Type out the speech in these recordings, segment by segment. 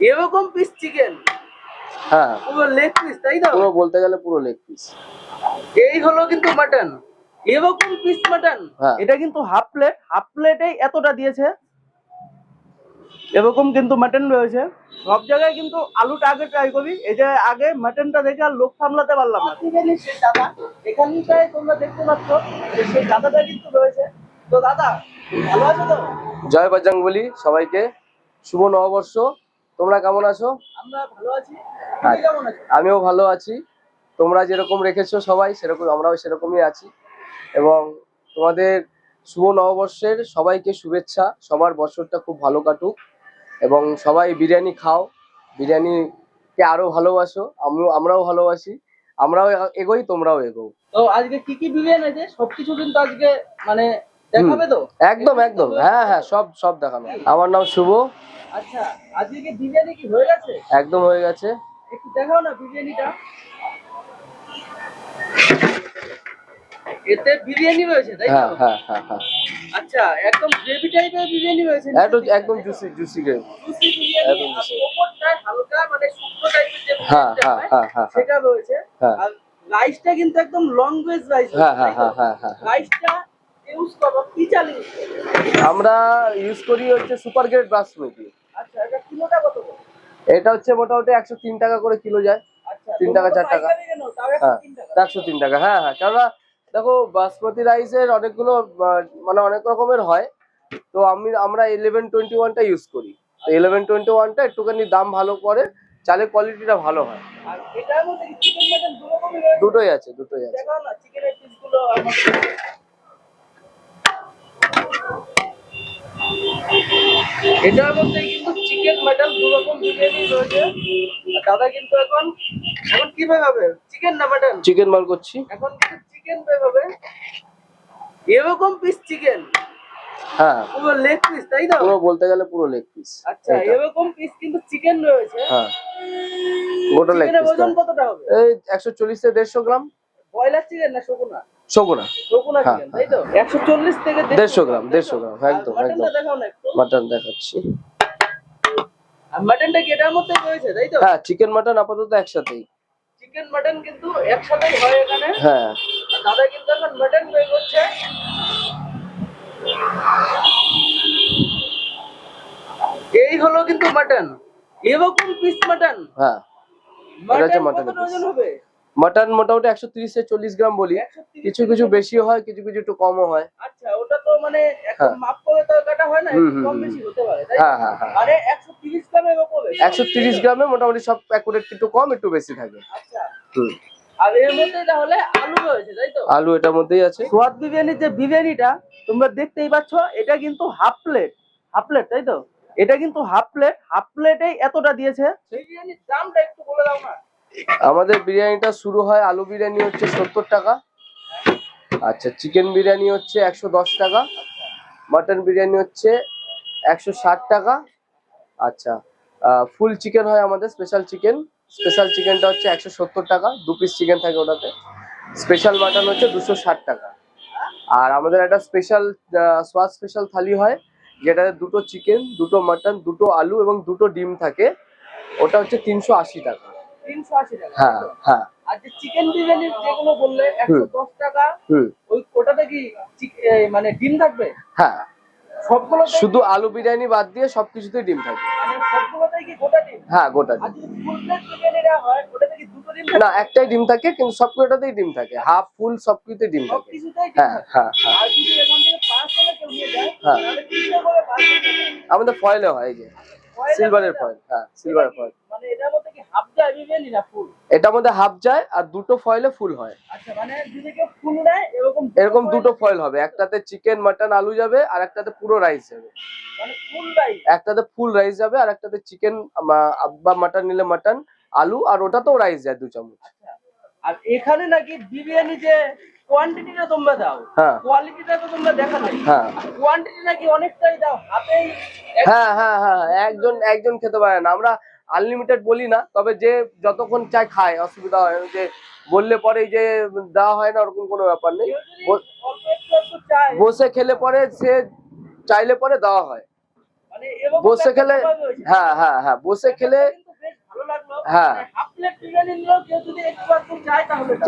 এরকম piece chicken হ্যাঁ। পুরো লেগ পিস তাই পুরো বলতে গেলে পুরো লেগ পিস এই হলো কিন্তু মাটন এরকম পিস মাটন হ্যাঁ। এটা কিন্তু হাফ প্লেট হাফ প্লেটেই এতটা দিয়েছে। এরকম কিন্তু মাটন রয়েছে। সব জায়গায় কিন্তু আলুটা আগে ট্রাই করি। এই যে আগে মাটনটা দেখে আর লোক সামলাতে পারলাম না। সেই দাদা এখানটায় তোমরা দেখতে পাচ্ছ সেই দাদাটা কিন্তু রয়েছে। তো দাদা ভালো আছো তো? জয় বজরংবলী সবাইকে। শুভ নববর্ষ। তোমরা কেমন আছো? আমরা ভালো আছি। তুমি কেমন আছো? আমিও ভালো আছি। তোমরা যেরকম রেখেছো সবাই সেরকম আমরাও সেরকমই আছি। এবং তোমাদের শুভ নববর্ষের সবাইকে শুভেচ্ছা। সবার বছরটা খুব ভালো কাটুক। এবং সবাই বিরিয়ানি খাও। বিরিয়ানিকে আরও ভালোবাসো। আমিও আমরাও ভালোবাসি। আমরাও এগোই তোমরাও এগো। তো আজকে কি কি বিরিয়ানি আছে? সবকিছু কিন্তু আজকে মানে দেখাবে তো? একদম একদম। হ্যাঁ হ্যাঁ সব সব দেখানো। আমার নাম শুভ। আচ্ছা আজকে কি বিরিয়ানি কি হয়ে গেছে? একদম হয়ে গেছে। একটু দেখাও না বিরিয়ানিটা। এতে বিরিয়ানি রয়েছে তাই হ্যাঁ হ্যাঁ হ্যাঁ হ্যাঁ। আচ্ছা একদম গ্রেভি টাইপের বিরিয়ানি রয়েছে একদম একদম juicy juicy gravy juicy biryani আর হালকা মানে শুকনো টাইপের যে হ্যাঁ হ্যাঁ হ্যাঁ হ্যাঁ হ্যাঁ সেটা রয়েছে। হ্যাঁ। আর রাইসটা কিন্তু একদম লং ওয়েজ রাইস হ্যাঁ হ্যাঁ হ্যাঁ হ্যাঁ রাইসটা ইউজ করো কি চাল আমরা ইউজ করি হচ্ছে সুপার গ্রেড বাসমতি এটা করে? এটা হচ্ছে মোটামুটি একশো তিন টাকা করে কিলো যায়। আচ্ছা তিন টাকা, চার টাকা। হ্যাঁ একশো তিন টাকা হ্যাঁ হ্যাঁ কেননা দেখো বাসমতি রাইসের অনেকগুলো মানে অনেক রকমের হয়। তো আমি আমরা ইলেভেন টোয়েন্টি ওয়ানটা ইউজ করি। তো ইলেভেন টোয়েন্টি ওয়ানটা একটুখানি দাম ভালো করে চালের কোয়ালিটিটা ভালো হয়। দুটোই আছে দুটোই আছে। চিকেনের এটার মধ্যে কিন্তু চিকেন মাটন দু রকম বিরিয়ানি রয়েছে। দাদা কিন্তু এখন এখন কি হবে চিকেন না মাটন? চিকেন বার করছি। এখন কিন্তু চিকেন হবে এরকম পিস চিকেন হ্যাঁ। পুরো লেগ পিস তাই পুরো বলতে গেলে পুরো লেগ পিস আচ্ছা এরকম পিস কিন্তু চিকেন রয়েছে। হ্যাঁ। গোটা লেগ পিস ওজন কতটা হবে? এই একশো চল্লিশ থেকে দেড়শো গ্রাম। ব্রয়লার চিকেন না শকুনা? শকুনা। হ্যাঁ, তাই তো? একশো চল্লিশ থেকে দেড়শো গ্রাম দেড়শো গ্রাম একদম মাটন দেখাচ্ছি। মাটনটা কি এটার রয়েছে তাই তো? হ্যাঁ চিকেন মাটন আপাতত একসাথেই। চিকেন মাটন কিন্তু একসাথেই হয় এখানে। হ্যাঁ। দাদা কিন্তু এখন মাটন বের করছে। এই হলো কিন্তু মাটন এরকম পিস মাটন হ্যাঁ এটা মাটন। ওজন হবে? মাটন মোটামুটি একশো তিরিশ থেকে চল্লিশ গ্রাম বলি। কিছু কিছু বেশি হয় কিছু কিছু একটু কমও হয়। আচ্ছা ওটা তো মানে হ্যাঁ। মাপ করে তো কাটা হয় না হুম, একটু হুম, কম বেশি হতে পারে হ্যাঁ হ্যাঁ হ্যাঁ। আরে একশো তিরিশ ওপরে একশো তিরিশ গ্রামে মোটামুটি সব অ্যাকুরেট একটু কম একটু বেশি থাকে। আচ্ছা। হুম। আর এর মধ্যে তাহলে আলু রয়েছে তাই তো? আলু এটার মধ্যেই আছে। সোয়াদ যে বিরিয়ানিটা তোমরা দেখতেই পাচ্ছ এটা কিন্তু হাফ প্লেট হাফ প্লেট তাই তো? এটা কিন্তু হাফ প্লেট হাফ প্লেটেই এতটা দিয়েছে। বিরিয়ানির দামটা একটু বলে দাও না। আমাদের বিরিয়ানিটা শুরু হয় আলু বিরিয়ানি হচ্ছে সত্তর টাকা। আচ্ছা চিকেন বিরিয়ানি হচ্ছে একশো দশ টাকা। মাটন বিরিয়ানি হচ্ছে একশো ষাট টাকা। আচ্ছা ফুল চিকেন হয় আমাদের স্পেশাল চিকেন স্পেশাল চিকেনটা হচ্ছে একশো সত্তর টাকা, দু পিস চিকেন থাকে ওটাতে। স্পেশাল মাটন হচ্ছে দুশো ষাট টাকা। আর আমাদের একটা স্পেশাল সোয়াদ স্পেশাল থালি হয়, যেটাতে দুটো চিকেন দুটো মাটন দুটো আলু এবং দুটো ডিম থাকে। ওটা হচ্ছে তিনশো আশি টাকা। হ্যাঁ হ্যাঁ। আর যে চিকেন বিরিয়ানির যেগুলো বললে একশো দশ টাকা ওই ওটাতে কি মানে ডিম থাকবে? হ্যাঁ। সবগুলো শুধু আলু বিরিয়ানি বাদ দিয়ে সবকিছুতেই ডিম থাকে মানে হ্যাঁ গোটা ডিম। না একটাই ডিম থাকে কিন্তু সবকটাতেই ডিম থাকে। হাফ ফুল সবকিছুতে ডিম থাকে। হ্যাঁ হ্যাঁ হ্যাঁ। আমাদের ফয়েলে হয় যে। সিলভারের ফয়েল হ্যাঁ সিলভারের ফয়েল মানে এটার মধ্যে কি হাফ যায় বিরিয়ানি না ফুল? এটার মধ্যে হাফ যায় আর দুটো ফয়েলে ফুল হয়। আচ্ছা মানে যদি কেউ ফুল নেয় এরকম এরকম দুটো ফয়েল হবে একটাতে চিকেন মাটন আলু যাবে আর একটাতে পুরো রাইস যাবে। মানে ফুল একটাতে ফুল রাইস যাবে আর একটাতে চিকেন বা মাটন নিলে মাটন আলু আর ওটাতেও রাইস যায় দু চামচ। আচ্ছা আর এখানে নাকি বিরিয়ানি যে কোয়ান্টিটিটা তোমরা দাও। হ্যাঁ। কোয়ালিটিটা তো তোমরা দেখা নাই। হ্যাঁ। কোয়ান্টিটি নাকি অনেকটাই দাও? হাতেই হ্যাঁ হ্যাঁ হ্যাঁ একজন একজন খেতে পারে না। আমরা আনলিমিটেড বলি না তবে যে যতক্ষণ চায় খায় অসুবিধা হয় যে বললে পরে যে দেওয়া হয় না ওরকম কোনো ব্যাপার নেই। বসে খেলে পরে সে চাইলে পরে দেওয়া হয়। মানে বসে খেলে হ্যাঁ হ্যাঁ হ্যাঁ বসে খেলে হ্যাঁ।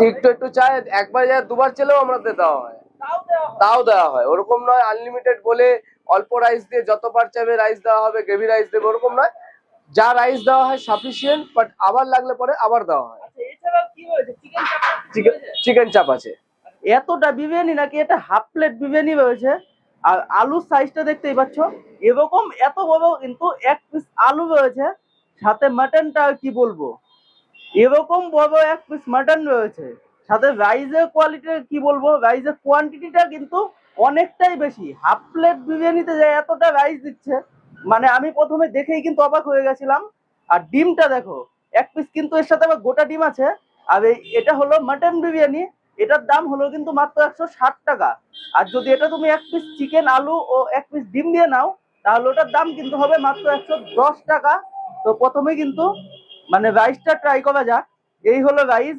একটু একটু চায় চায় একবার যায় দুবার চেলেও আমাদের দেওয়া হয়। তাও দেওয়া হয়। দেওয়া হয়। ওরকম নয় আনলিমিটেড বলে অল্প রাইস দিয়ে যতবার চাইবে রাইস দেওয়া হবে গ্রেভি রাইস দেবে ওরকম নয়। যা রাইস দেওয়া হয় সাফিসিয়েন্ট বাট আবার লাগলে পরে আবার দেওয়া হয়। আচ্ছা কি হয়েছে চিকেন চিকেন চিকেন চাপ আছে। এতটা বিরিয়ানি নাকি এটা হাফ প্লেট বিরিয়ানি রয়েছে? আর আলুর সাইজটা দেখতেই পাচ্ছ? এরকম এত বড় কিন্তু এক পিস আলু রয়েছে। সাথে মাটনটা কি বলব? এরকম বড় এক পিস মাটন রয়েছে। সাথে রাইসের কোয়ালিটি কি বলব? রাইসের কোয়ান্টিটিটা কিন্তু অনেকটাই বেশি। হাফ প্লেট বিরিয়ানিতে যে এতটা রাইস দিচ্ছে মানে আমি প্রথমে দেখেই কিন্তু অবাক হয়ে গেছিলাম। আর ডিমটা দেখো, এক পিস কিন্তু এর সাথে আবার গোটা ডিম আছে। আর এটা হলো মাটন বিরিয়ানি। এটার দাম হলো কিন্তু মাত্র একশো ষাট টাকা। আর যদি এটা তুমি এক পিস চিকেন আলু ও এক পিস ডিম দিয়ে নাও, তাহলে ওটার দাম কিন্তু হবে মাত্র একশো দশ টাকা। তো প্রথমে কিন্তু মানে রাইসটা ট্রাই করা যাক। এই হলো রাইস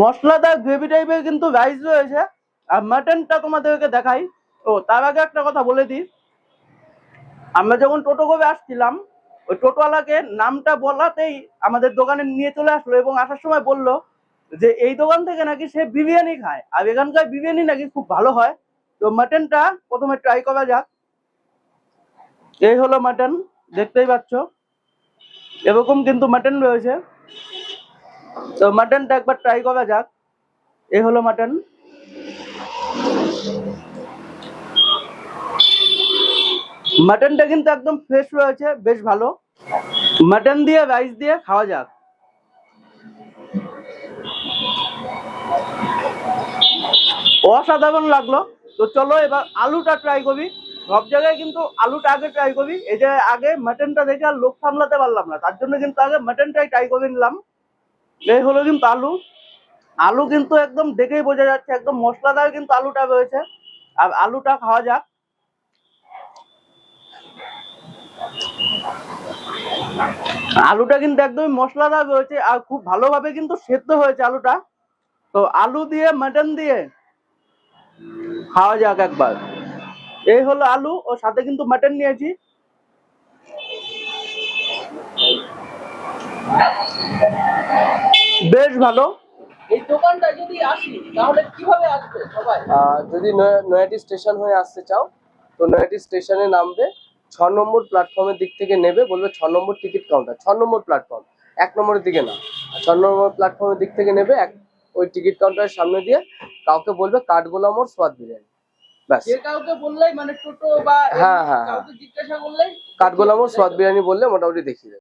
মশলাদার গ্রেভি টাইপের কিন্তু রাইস রয়েছে। আর মাটনটা তোমাদেরকে দেখাই। ও, তার আগে একটা কথা বলে দিই। আমরা যখন টোটো করে আসছিলাম, ওই টোটোওয়ালাকে নামটা বলাতেই আমাদের দোকানে নিয়ে চলে আসলো এবং আসার সময় বলল যে, এই দোকান থেকে নাকি সে বিরিয়ানি খায়। আর এখানকার বিরিয়ানি নাকি খুব ভালো হয়। তো মাটনটা প্রথমে ট্রাই করা যাক। এই হলো মাটন দেখতেই পাচ্ছ। এরকম কিন্তু মাটন রয়েছে। তো মাটনটা একবার ট্রাই করা যাক। এই হলো মাটন মাটনটা কিন্তু একদম ফ্রেশ রয়েছে, বেশ ভালো। মাটন দিয়ে রাইস দিয়ে খাওয়া যাক। অসাধারণ লাগল। তো চলো এবার আলুটা ট্রাই করি। সব জায়গায় কিন্তু আলুটা আগে ট্রাই করি। এই যে আগে মাটনটা দেখে আর লোক সামলাতে পারলাম না। তার জন্য কিন্তু আগে মাটনটাই ট্রাই করে নিলাম। এই হলো কিন্তু আলু। আলু কিন্তু একদম দেখেই বোঝা যাচ্ছে, একদম মশলাদার কিন্তু আলুটা রয়েছে। আর আলুটা খাওয়া যাক। আলুটা কিন্তু একদমই মশলাদার রয়েছে আর খুব ভালোভাবে কিন্তু সেদ্ধ হয়েছে আলুটা। তো আলু দিয়ে মাটন দিয়ে খাওয়া যাক একবার। এই হলো আলু ও সাথে কিন্তু মাটন নিয়েছি। বেশ ভালো। এই দোকানটা যদি আসি তাহলে কীভাবে আসবে সবাই? যদি নয়াটি স্টেশন হয়ে আসতে চাও তো নয়াটি স্টেশনে নামবে ছ নম্বর প্ল্যাটফর্মের দিক থেকে নেবে বলবে ছ নম্বর টিকিট কাউন্টার ছ নম্বর প্ল্যাটফর্ম এক নম্বরের দিকে না। ছ নম্বর প্ল্যাটফর্মের দিক থেকে নেবে এক ওই টিকিট কাউন্টারের সামনে দিয়ে কাউকে বলবে কাঠগোলাম ওর সোয়াদ বিরিয়ানি। ব্যাস। মোড় সোয়াদ মানে হ্যাঁ, হ্যাঁ, হ্যাঁ। বিরিয়ানি বললে মোটামুটি দেখিয়ে দেবে।